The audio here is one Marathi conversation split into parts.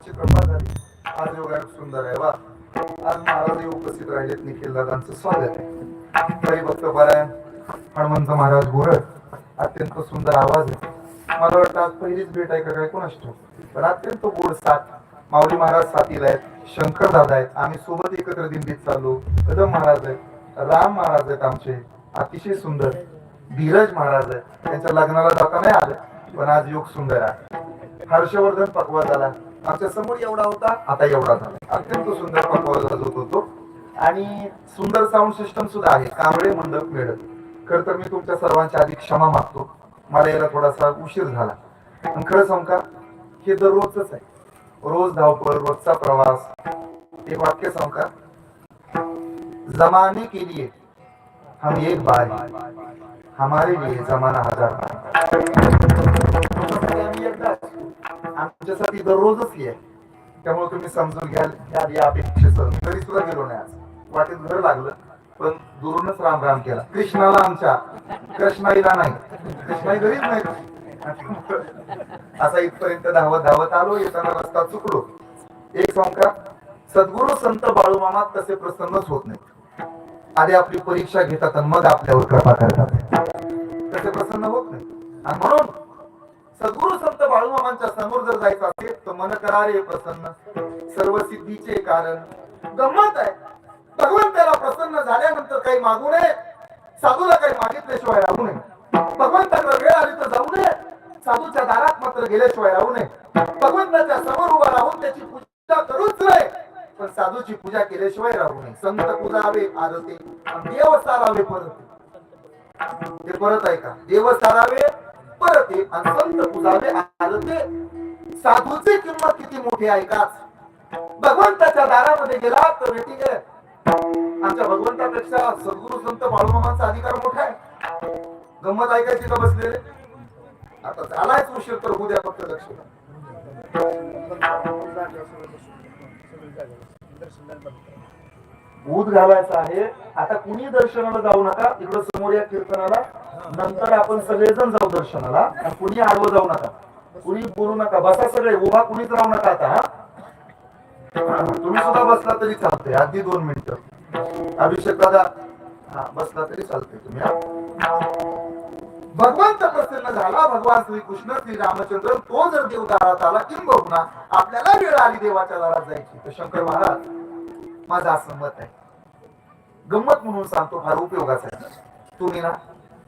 बळमामांची कृपा झाली. आज योगा सुंदर आहे वा. आज महाराज उपस्थित राहिलेत निखिल दादांचं स्वागत. आहे भक्त पारायण हनुमंत महाराज गोरड अत्यंत सुंदर आवाज आहे. मला वाटतं आज पहिलीच भेट आहे का काय कोण असतो पण अत्यंत गोड साथ. माऊली महाराज साथीला आहेत शंकर दादा आहेत. आम्ही सोबत एकत्र दिंडीत चाललो. कदम महाराज आहेत राम महाराज आहेत आमचे. अतिशय सुंदर. धीरज महाराज आहेत. त्यांच्या लग्नाला जाता नाही आलं पण आज योग सुंदर आहे. हर्षवर्धन पकवा झाला आमच्यासमोर एवढा होता आता एवढा झाला. अत्यंत सुंदर पकवा होत होतो. आणि सुंदर साऊंड सिस्टम सुद्धा आहे. कांबळे मंडप मिळत खर तर मी तुमच्या सर्वांच्या आधी क्षमा मागतो. मला याला थोडासा उशीर झाला. पण खरं सांग का? हे दररोजच आहे. रोज धावपळ रोजचा प्रवास. एक वाक्य सांग का? जमाने के लिए हम एक बार. हमारे लिए जमाना हजार बार. आमच्यासाठी दररोजच ये त्यामुळे तुम्ही समजून घ्याल या या अपेक्षेसह. मी घरी सुद्धा गेलो नाही आज. वाटेत घर लागलं पण दुरूनच राम राम केला. कृष्णाला आमच्या कृष्णाईला नाही. कृष्णाई घरीच नाही असा इथपर्यंत धावत धावत आलो येताना रस्ता चुकलो. एक सांगा सद्गुरु संत बाळूमामा तसे प्रसन्नच होत नाही आधी आपली परीक्षा घेतात आणि मग आपल्यावर कृपा करतात. तसे प्रसन्न होत नाही आणि म्हणून सद्गुरु संत बाळूमामांच्या समोर जर जायचं असेल तर मन करा रे प्रसन्न. सर्व सिद्धीचे कारण. गमत आहे. भगवंताला प्रसन्न झाल्यानंतर काही मागू नये. साधूला काही मागितल्याशिवाय राहू नये. भगवंताकडे वेळ आली तर जाऊ नये. साधूच्या दारात मात्र गेल्याशिवाय राहू नये. भगवंताच्या समोर उभा राहून त्याची पूजा करूच नये. पण साधूची पूजा केल्याशिवाय राहू नये. संत पूजावे आरते. आणि देव सारावे परते. ते परत आहे का देव सारावे परते आणि संत पूजावे आरते साधूची किंमत किती मोठी आहे का? भगवंताच्या दारामध्ये गेला तर वेटिंग आहे. आमच्या भगवंतापेक्षा सद्गुरु संत बाळूमामांचा अधिकार मोठा आहे. गंमत ऐकायची का बसलेले? आता झालायच उशीर तर उद्या फक्त लक्ष द्या. दूध घालायचं आहे. आता कुणी दर्शनाला जाऊ नका. इकडं समोर या कीर्तनाला. नंतर आपण सगळेजण जाऊ दर्शनाला. आणि कुणी आडवं जाऊ नका. कुणी बोलू नका. बसा सगळे. उभा कुणीच राहू नका आता हा. तुम्ही सुद्धा बसला तरी चालतंय. आधी दोन मिनिटं. अभिषेक दादा हा बसला तरी चालतंय तुम्ही भगवान भगवंत प्रसन्न झाला. भगवान श्री कृष्ण श्री रामचंद्र. तो जर देव दारात आला किंबहुना आपल्याला वेळ आली देवाच्या दारात जायची. तर शंकर महाराज माझं असं मत आहे. गंमत म्हणून सांगतो फार उपयोगाचा आहे. तुम्ही ना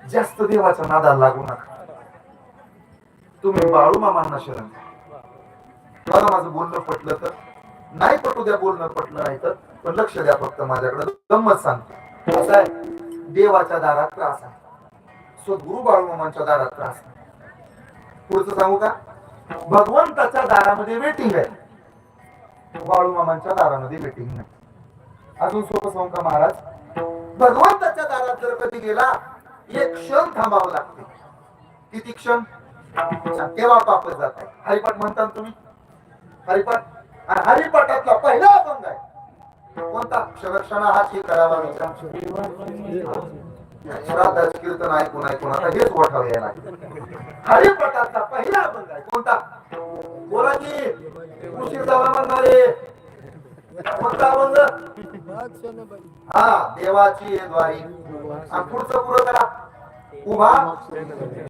जास्त देवाच्या नादाला लागू नका. तुम्ही बाळू मामांना शरण द्या. माझं बोलणं पटलं तर? नाही पटू द्या बोलणं पटलं नाही तर पण लक्ष द्या फक्त माझ्याकडे. गंमत सांगतो. असं आहे. देवाच्या दारात त्रास आहे. सद्गुरु बाळूमामांच्या दारात त्रास पुढचं सांगू का? भगवंताच्या दारामध्ये वेटिंग आहे. बाळूमामांच्या दारामध्ये वेटिंग नाही. अजून सोपं सांगू का महाराज भगवंताच्या दारात जर कधी गेला एक क्षण थांबावं लागते. किती क्षण? तेव्हा पाप जात आहे. हरिपाठ म्हणता तुम्ही? हरिपाठ? आणि हरिपाठातला पहिला अभंग आहे. कोणता? क्षण हा हे करावा विचार? कीर्तन ऐकून ऐकून आता हेच ओठाव यायला हरिपाठातला पहिला अभंग आहे. कोणता? बोला की उशीर झाला म्हणणारे हा देवाची द्वारी. पुढचं पुरं करा. उभा.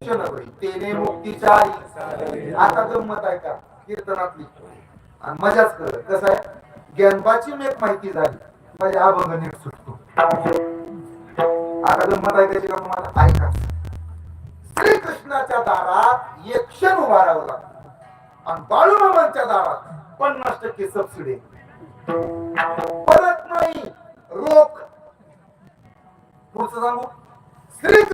क्षणभरी. तेने मुक्तीच्या आई आता गंमत आहे का कीर्तनातली. आणि मजाच कर. कसं आहे? ज्ञानबाची मेक माहिती झाली. म्हणजे हा भंग नीट सुटतो. आता गंमत ऐकायची का तुम्हाला? ऐका. श्री कृष्णाच्या दारात एक क्षण उभा राहावं लागतं. आणि बाळूमामांच्या दारात पन्नास टक्के सबसिडी परत नाही. रोख. पुढचं सांगू?